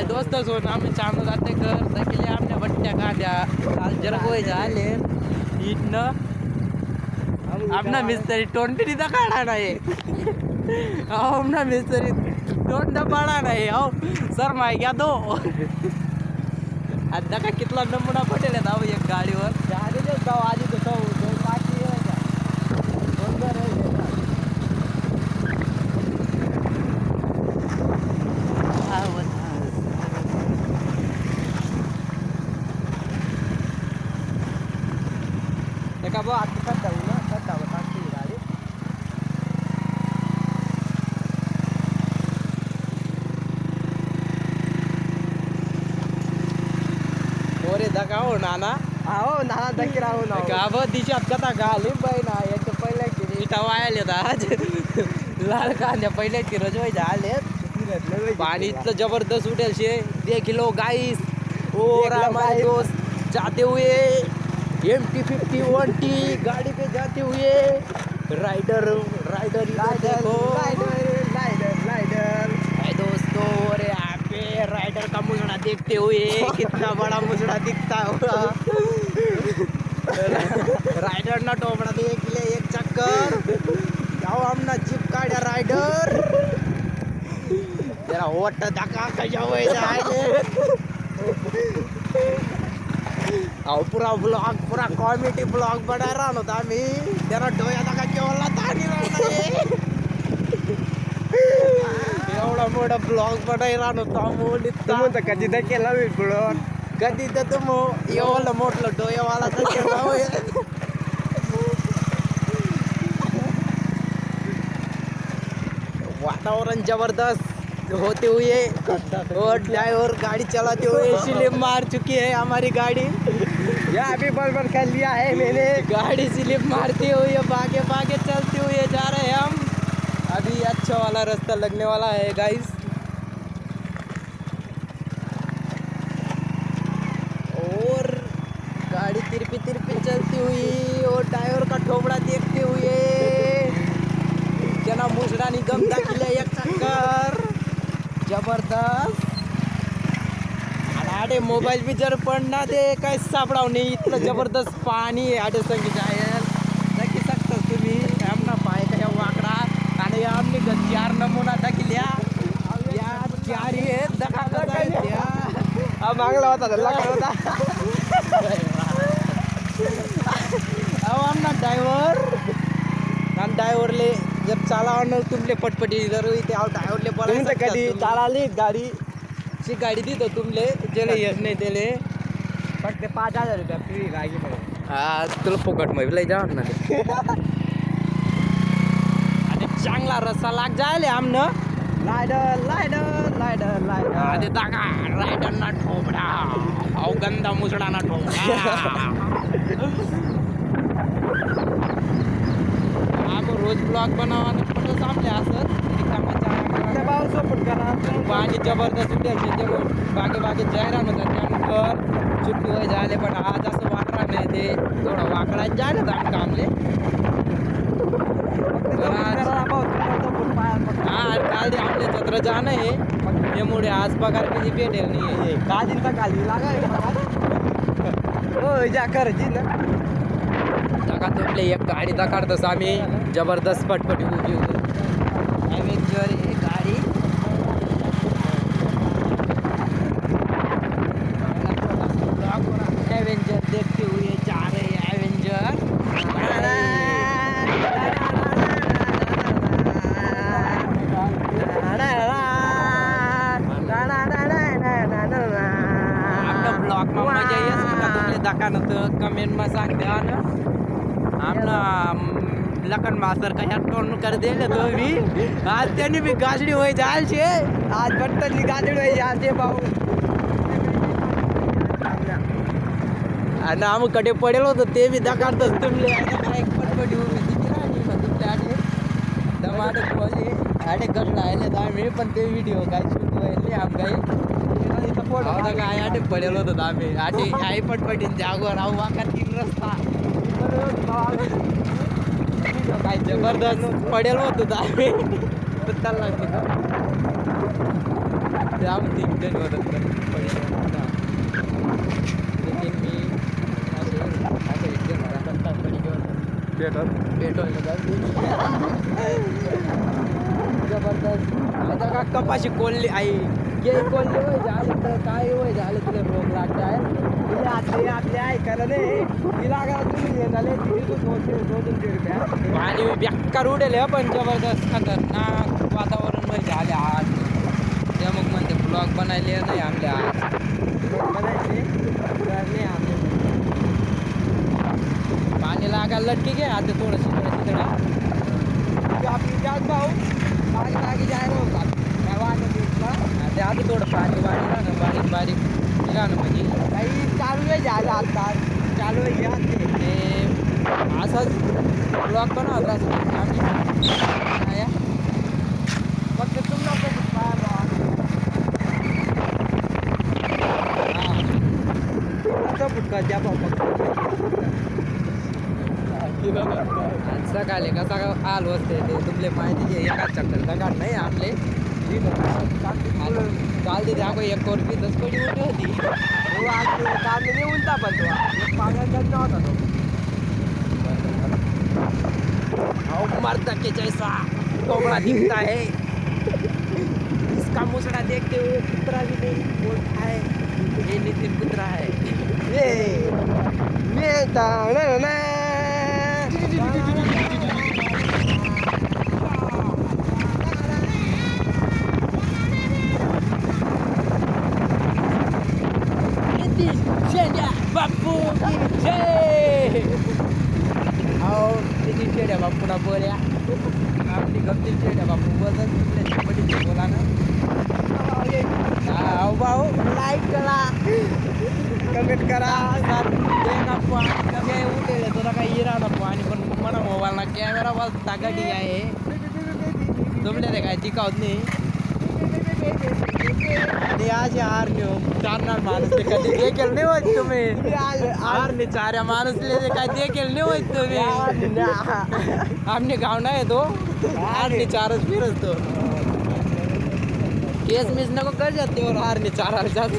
काय दोस्त हो आम्ही चांगलं जाते कर केले आमच्या बट्ट्या कांद्या. काल जरा गोय झाले इथनं आमना मिस्त्री तोंडी तर काढा नाही. अहो आमना मिस्त्री तोंड पाडा नाही. अहो सर माय घ्या दो. आता का कितला नमुना पटेल आहे अहो एक गाडीवर? गाडी जाऊ. आधी तर जाऊ दोन पाचशे आहे का? दोन घर आहे का? हा, बस. ते का आता कट जाऊ ना. कट जाऊ टाकते ही गाडी ओरे दका हो नाना. हो नाना दक्की राहू ना गाव दिशात कथा घाली बाई ना याच्या पहिल्या की इटा वायाले आज लाल कांद्या पहिल्या की रजवाई झाले पाणी इतकं जबरदस्त उठेल शे. देख लो गाईस. ओ guys. दोस्त. जाते हुए. M T fifty one T गाड़ी पे जाते हुए राइडर राइडर लाइडर लाइडर लाइडर है दोस्तों और यहाँ पे राइडर का मुजड़ा देखते हुए कितना बड़ा मुजड़ा दिखता होगा। राइडर ना टोपड़ा देख ले एक चक्कर। जाओ हम ना जीप काढ्या राइडर तेरा ओट कशा वय जायले अहो पुरा ब्लॉग पुरा कॉमेडी ब्लॉग बना राहणार होता आम्ही. त्याला डोया धक्का केवढा ताणी एवढा मोठा ब्लॉग बनाय राहणार होता तू म्हणतो कधी दक्केला मी पुढं कधी तर मग एवढं मोठलं डोयावाला तर केला. वातावरण जबरदस्त. होते हुए. और ड्राइवर गाड़ी चलाते हुए स्लिप मार चुकी है हमारी गाड़ी. या अभी बरबर कर लिया है मैंने। गाड़ी स्लिप मारते हुए भागे भागे चलते हुए जा रहे हैं हम। अभी अच्छा वाला रास्ता लगने वाला है गाइस और गाड़ी तिरपी तिरपी चलती हुई, और टायर का ठोबड़ा देखते हुए जना मुसडा निगम दाखिले एक चक्कर। ज़बरदस्त। आडे मोबाईल बी जर पडना ते काय सापडाव नाही. इतकं जबरदस्त पाणी आहे आडे संगीत जायल. नक्की शकता तुम्ही आमना पाय काय वाकडा. आणि आमनी ग चार नमुना दाखिल्या. या चार आहेत दखा हा मागला होता काय होता? अहो आमना ड्रायव्हर. आणि ड्रायव्हरले जर चालावं तुमले पटपटी जर इथे अहो ड्रायव्हरले तर कधी चालाली गाडी? ची गाडी देतो तुमले ज्याला येत नाही त्याले फक्त पाच हजार रुपया फ्री गाडी हा तुला फुकटमध्ये लय जाणार ना. आणि चांगला रस्सा लाग जायले आमनं. लायडर लायडर लायडर लायडर दागा रायडरना ठोबडा. अहो गंदा मुसडाना ठोबडा. आगो रोज ब्लॉग बनावानं पटलं सामने असत त्या भाऊ सपोर्ट करा पाणी जबरदस्त उठेल त्याच्यामुळे बागे बागे जायरा नव्हतं त्यानंतर चुट्टी वय झाले पण आज असं वाटणार नाही ते थोडं वाकडा जायला आम कामले. तर हा काल ते आपले जत्र जाणं आहे. त्यामुळे आज पगार कधी भेटेल नाही काजींचा खाली लागा हो जा करायची ना. जागा तुमले एक गाडी दाखवतोस आम्ही. जबरदस्त पटपटी उभी ॲव्हेंजर ही गाडी આપણે બ્લોગમાં મજા આવી શું તમને દેખાનું તો કમેન્ટમાં સાક દેવાનું. આપણે લખન માસ્તર કયા ટોન કરી દે તો બી. આજ તેની બી ગાજડી હોય જાય છે. આજ બટરની ગાજડી હોય જાય છે બાબુ અને આમ કડે પડેલો તો તે બી દકાડતો તમને પડ્યું टमाटे खोले आडे गजडा आले तर आम्ही पण ते व्हिडिओ काय शूट व्हायले आम काही आता काय आटे पडेल होतो आम्ही आटे आई पटपटीन जागो राहू वाका तीन रस्ता काय जबरदस्त पडेल होतो आम्ही चालला ते आपण तीन जण होतात तर पहिले होता. नितीन मी असे असे इतके मला रस्ता पडी घेऊन पेट्रोल जबरदस्त आता का कपाशी कोल्ली आई. गे कोल्ली वय झालं तर काय वय झालं तुला भोग लागत आहे तुला आतले आतले ऐकायला नाही. तिला का तुम्ही हे झाले तिथे दोनशे तीनशे रुपया. पाणी बेकार उडेल पण जबरदस्त खतरनाक वातावरणमध्ये झाले आज. ते मग म्हणते ब्लॉग बनायले नाही आमले आज. बनायचे नाही आम्ही पाणी लागायला लटकी घे आता थोडंसं शितळा आपली जास्त भाऊ मागे मागे जायला होता काय वाटत इथला ते आता थोडं पाणी वाणी ना बारीक बारीक निघा ना म्हणजे काही चालू आहे झालं आता चालू आहे घ्या ते असंच ब्लॉग बनवत असं आम्ही काय आहे? फक्त तुम्हाला सोबत बाहेर राहा. हा. फुटका द्या सकाळी कसा आलो असते ते. तुमले माहिती घे एका चक्कर दगाड नाही आणले काल तिथे आपण एक कोरपी दस कोटी उठे होती काल मी उलटा पण तो. एक पाण्याचा होता तो. मरता के जैसा कोबड़ा दिखता है इसका मुसड़ा देखते हुए कुतरा भी नहीं बोलता है. ये नितिन कुतरा है. ये ये ताना ना नितिन शेंड्या बापू तिची जय आओ नितीन शेड्या बापूला बोल्या आपली गमती शेड्या बापू बदल पटी बोला ना हाव भाऊ लाईक करा कमेंट करा सर ते नको काय उठेल तुला काही इरा नको आणि पण मला मोबाईलला कॅमेरा बस ताकदी आहे तुमले ते काय टिकावत नाही आणि असे हार नेऊ चारणार माणूस ते कधी देखील नाही होत तुम्ही? हार ने चाऱ्या माणूसले ते काय देखील नाही होत तुम्ही? आमने गाव नाही तो हार ने चारच फिरत तो केस मिस नको कर जाते और हार ने चार जात